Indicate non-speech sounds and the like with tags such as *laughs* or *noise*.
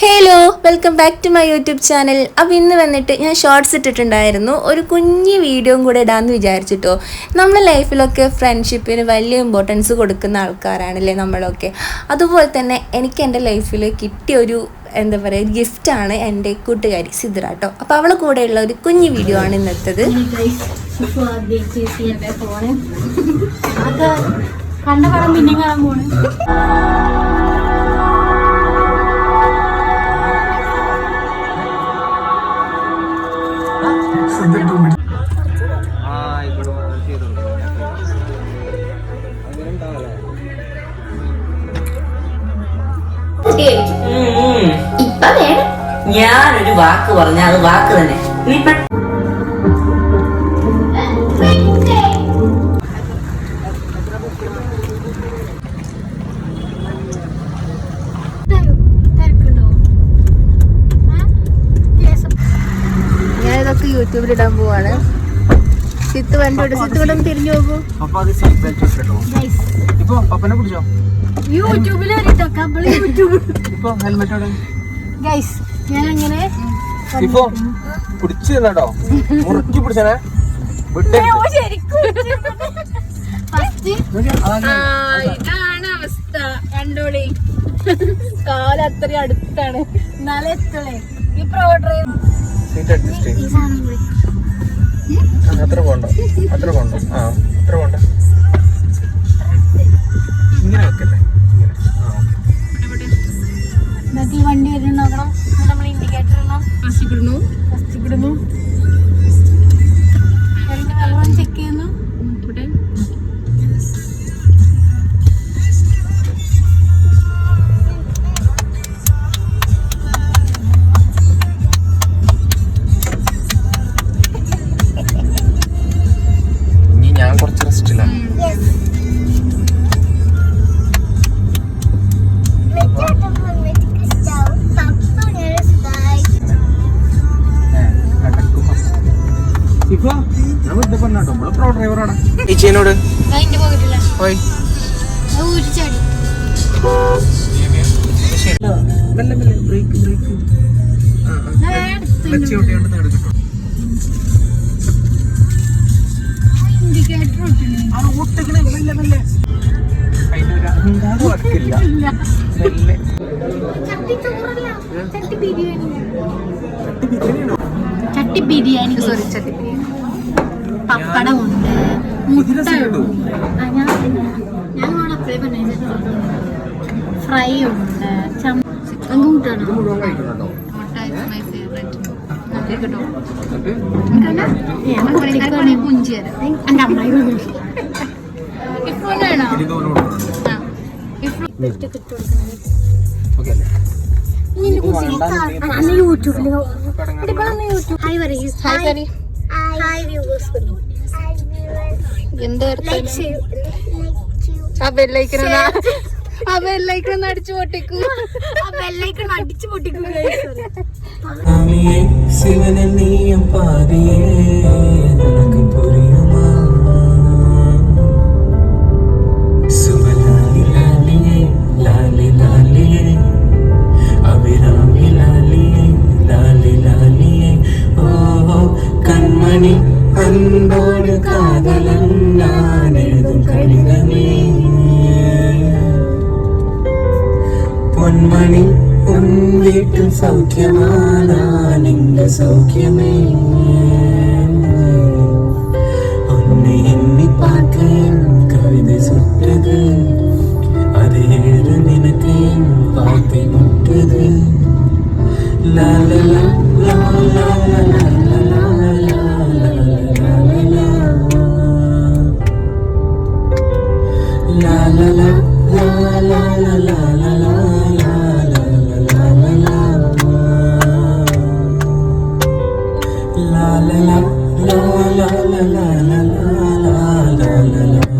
Hello welcome back to my YouTube channel. അപ്പോൾ ഇന്ന് വന്നിട്ട് ഞാൻ ഷോർട്സ് ഇട്ടിട്ടുണ്ടായിരുന്നു. ഒരു കുഞ്ഞു വീഡിയോയും കൂടെ ഇടാമെന്ന് വിചാരിച്ചിട്ടോ. നമ്മുടെ ലൈഫിലൊക്കെ ഫ്രണ്ട്ഷിപ്പിന് വലിയ ഇമ്പോർട്ടൻസ് കൊടുക്കുന്ന ആൾക്കാരാണല്ലേ നമ്മളൊക്കെ. അതുപോലെ തന്നെ എനിക്ക് എന്റെ ലൈഫിൽ കിട്ടിയ ഒരു എന്താ പറയുക ഗിഫ്റ്റാണ് എന്റെ കൂട്ടുകാരി സിദ്ര കേട്ടോ അപ്പോൾ അവളെ കൂടെയുള്ള ഒരു കുഞ്ഞു വീഡിയോ ആണ് ഇന്നത്തേത്. കണ്ട പടം പിന്നെ കാണാൻ പോണ്. ഞാനൊരു വാക്ക് പറഞ്ഞ അത് വാക്ക് തന്നെ. നീ യൂട്യൂബിൽ ഇടാൻ പോവാണ്. സിത്ത് വണ്ടി സിത്ത് വിടും തിരിഞ്ഞു പോകും യൂട്യൂബിൽ ഇപ്പൊ ഗൈസ് ഞാനിങ്ങനെ പിടിച്ചു കേട്ടോ മുറുക്കി പിടിച്ചനെ. ഇതാണ് അവസ്ഥ. കണ്ടോളി. കാല അത്ര അടുത്താണ്. എന്നാലേ എത്തുള്ളേ. ഈ പ്രോ ഡ്രൈവ് അത്ര കൊണ്ടോ അത്ര കൊണ്ടോ ആ അത്ര കൊണ്ടോ तिकडून हो. तिकडून हो. ചേച്ചിനോട്? ചട്ടി ബിരിയാണി. സോറി ചട്ടി ബിരിയാണി. പപ്പടമുണ്ട്. ഫ്രൈ ഉണ്ട് ചമ്മൂട്ടാണ് കേട്ടോ പുഞ്ചി തരാം. എന്റെ അമ്മായി ഇപ്പോഴാണോ യൂട്യൂബിൽ ഹായ് പറയും ഹായ് ഹായ് വ്യൂസ് എന്താ ആ അടിച്ചു പൊട്ടിക്കൂ. ആ പൊട്ടിക്കൂ *laughs* ശിവനെ സൗഖ്യമാണ് നിന്റെ സൗഖ്യമേ ഒന്ന് എണ്ണി പാക്കയിൽ കവിത സുറ്റത്. Hello.